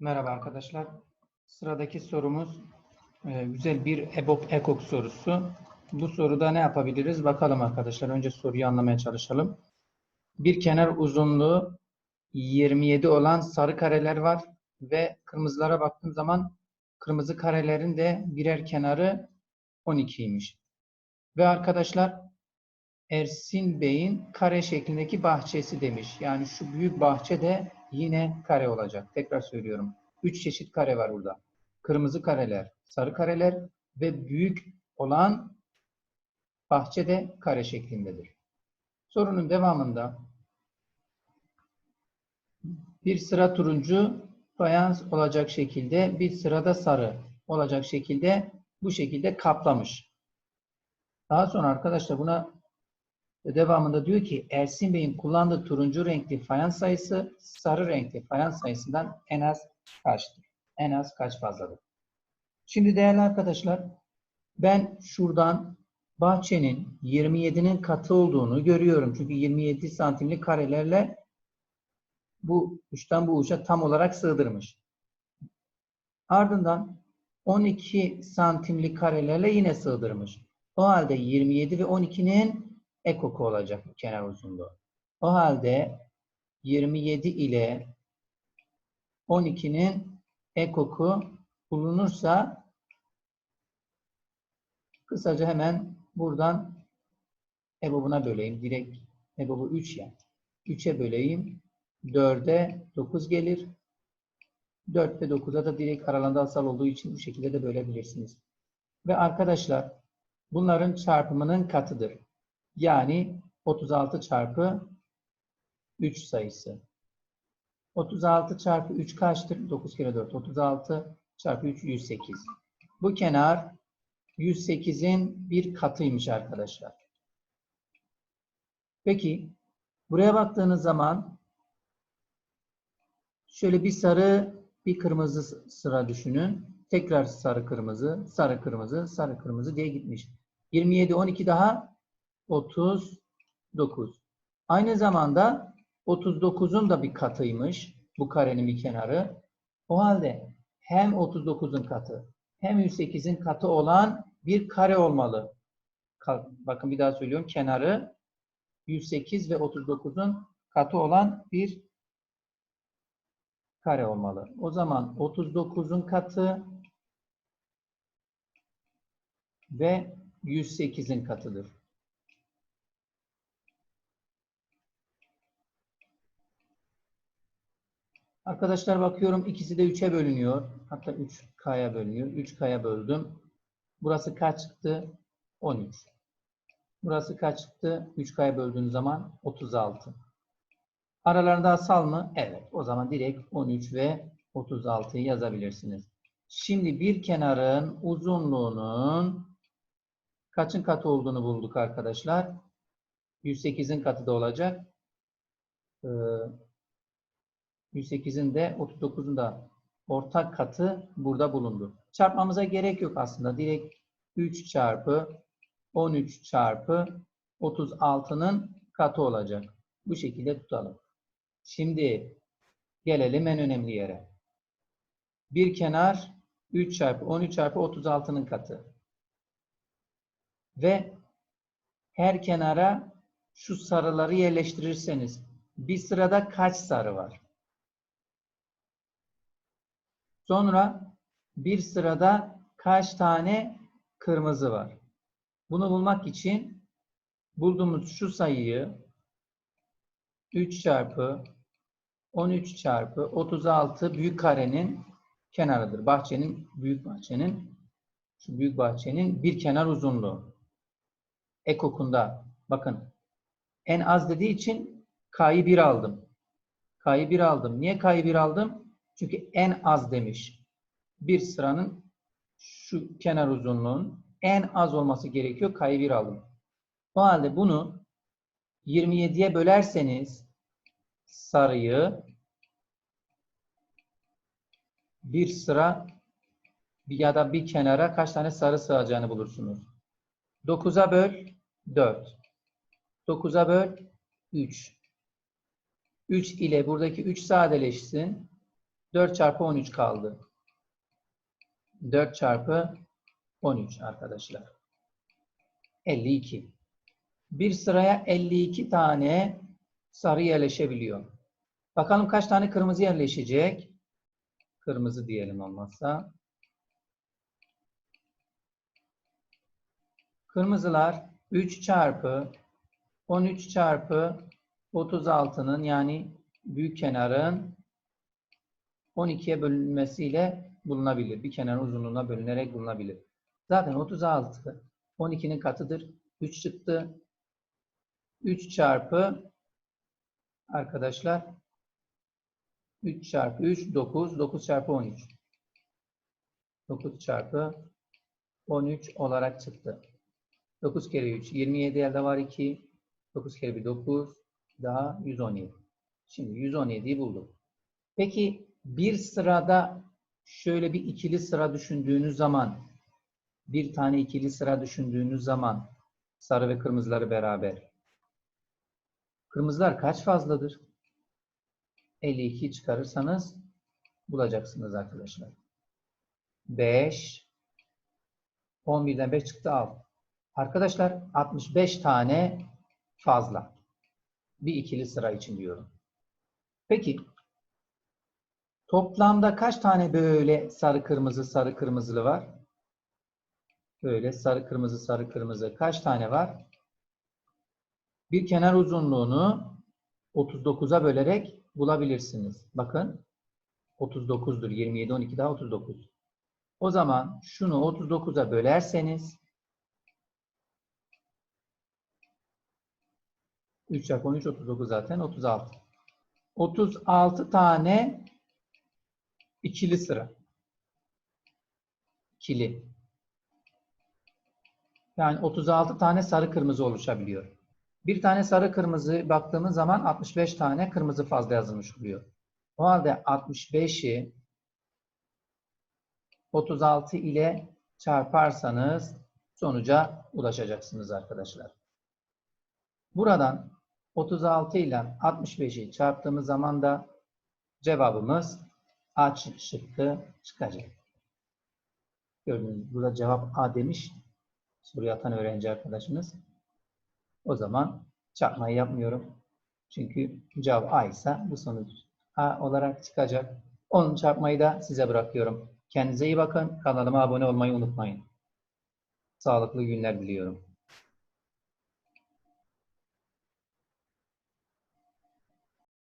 Merhaba arkadaşlar. Sıradaki sorumuz e, güzel bir EBOB EKOK sorusu. Bu soruda ne yapabiliriz? Bakalım arkadaşlar. Önce soruyu anlamaya çalışalım. Bir kenar uzunluğu 27 olan sarı kareler var ve kırmızılara baktığım zaman kırmızı karelerin de birer kenarı 12'ymiş. Ve arkadaşlar Ersin Bey'in kare şeklindeki bahçesi demiş. Yani şu büyük bahçe de yine kare olacak. Tekrar söylüyorum. Üç çeşit kare var burada. Kırmızı kareler, sarı kareler ve büyük olan bahçe de kare şeklindedir. Sorunun devamında bir sıra turuncu fayans olacak şekilde bir sırada sarı olacak şekilde bu şekilde kaplamış. Daha sonra arkadaşlar buna devamında diyor ki Ersin Bey'in kullandığı turuncu renkli fayans sayısı sarı renkli fayans sayısından en az kaçtır? En az kaç fazladır? Şimdi değerli arkadaşlar ben şuradan bahçenin 27'nin katı olduğunu görüyorum. Çünkü 27 santimlik karelerle bu uçtan bu uça tam olarak sığdırmış. Ardından 12 santimlik karelerle yine sığdırmış. O halde 27 ve 12'nin ekoku olacak kenar uzunluğu. O halde 27 ile 12'nin ekoku bulunursa kısaca hemen buradan EBOB'una böleyim. Direkt EBOB'u 3 ya. 3'e böleyim. 4'e 9 gelir. 4 ve 9'a da direkt aralarında asal olduğu için bu şekilde de bölebilirsiniz. Ve arkadaşlar bunların çarpımının katıdır. Yani 36 çarpı 3 sayısı. 36 çarpı 3 kaçtır? 9 kere 4. 36 çarpı 3 108. Bu kenar 108'in bir katıymış arkadaşlar. Peki buraya baktığınız zaman şöyle bir sarı bir kırmızı sıra düşünün. Tekrar sarı kırmızı, sarı kırmızı, sarı kırmızı diye gitmiş. 27 12 daha 39. Aynı zamanda 39'un da bir katıymış bu karenin bir kenarı. O halde hem 39'un katı hem 108'in katı olan bir kare olmalı. Bakın bir daha söylüyorum. Kenarı 108 ve 39'un katı olan bir kare olmalı. O zaman 39'un katı ve 108'in katıdır. Arkadaşlar bakıyorum ikisi de 3'e bölünüyor. Hatta 3K'ya bölünüyor. 3K'ya böldüm. Burası kaç çıktı? 13. Burası kaç çıktı? 3K'ya böldüğün zaman 36. Aralarında asal mı? Evet. O zaman direkt 13 ve 36'yı yazabilirsiniz. Şimdi bir kenarın uzunluğunun kaçın katı olduğunu bulduk arkadaşlar. 108'in katı da olacak. Ee, 108'in de 39'un da ortak katı burada bulundu. Çarpmamıza gerek yok aslında. Direkt 3 çarpı 13 çarpı 36'nın katı olacak. Bu şekilde tutalım. Şimdi gelelim en önemli yere. Bir kenar 3 çarpı 13 çarpı 36'nın katı. Ve her kenara şu sarıları yerleştirirseniz bir sırada kaç sarı var? Sonra bir sırada kaç tane kırmızı var? Bunu bulmak için bulduğumuz şu sayıyı 3 çarpı 13 çarpı 36 büyük karenin kenarıdır. Bahçenin, büyük bahçenin, şu büyük bahçenin bir kenar uzunluğu. Ekokunda bakın en az dediği için K'yı 1 aldım. K'yı 1 aldım. Niye K'yı 1 aldım? Çünkü en az demiş. Bir sıranın şu kenar uzunluğun en az olması gerekiyor. K'yı 1 aldım. O halde bunu 27'ye bölerseniz sarıyı bir sıra ya da bir kenara kaç tane sarı sığacağını bulursunuz. 9'a böl 4. 9'a böl 3. 3 ile buradaki 3 sadeleşsin. 4 çarpı 13 kaldı. 4 çarpı 13 arkadaşlar. 52. Bir sıraya 52 tane sarı yerleşebiliyor. Bakalım kaç tane kırmızı yerleşecek? Kırmızı diyelim olmazsa. Kırmızılar 3 çarpı 13 çarpı 36'nın yani büyük kenarın 12'ye bölünmesiyle bulunabilir. Bir kenarın uzunluğuna bölünerek bulunabilir. Zaten 36 12'nin katıdır. 3 çıktı. 3 çarpı arkadaşlar 3 çarpı 3 9. 9 çarpı 13. 9 çarpı 13 olarak çıktı. 9 kere 3 27 elde var 2. 9 kere 1 9 daha 117. Şimdi 117'yi bulduk. Peki bir sırada şöyle bir ikili sıra düşündüğünüz zaman bir tane ikili sıra düşündüğünüz zaman sarı ve kırmızıları beraber kırmızılar kaç fazladır? 52 çıkarırsanız bulacaksınız arkadaşlar. 5 11'den 5 çıktı 6. Arkadaşlar 65 tane fazla. Bir ikili sıra için diyorum. Peki toplamda kaç tane böyle sarı kırmızı sarı kırmızılı var? Böyle sarı kırmızı sarı kırmızı kaç tane var? Bir kenar uzunluğunu 39'a bölerek bulabilirsiniz. Bakın 39'dur. 27 12 daha 39. O zaman şunu 39'a bölerseniz 3 çarpı 13 39 zaten 36. 36 tane ikili sıra. İkili. Yani 36 tane sarı kırmızı oluşabiliyor. Bir tane sarı kırmızı baktığımız zaman 65 tane kırmızı fazla yazılmış oluyor. O halde 65'i 36 ile çarparsanız sonuca ulaşacaksınız arkadaşlar. Buradan 36 ile 65'i çarptığımız zaman da cevabımız A şıkkı çıkacak. Gördüğünüz burada cevap A demiş. Soruyu atan öğrenci arkadaşımız. O zaman çarpmayı yapmıyorum. Çünkü cevap A ise bu sonuç A olarak çıkacak. Onun çarpmayı da size bırakıyorum. Kendinize iyi bakın. Kanalıma abone olmayı unutmayın. Sağlıklı günler diliyorum.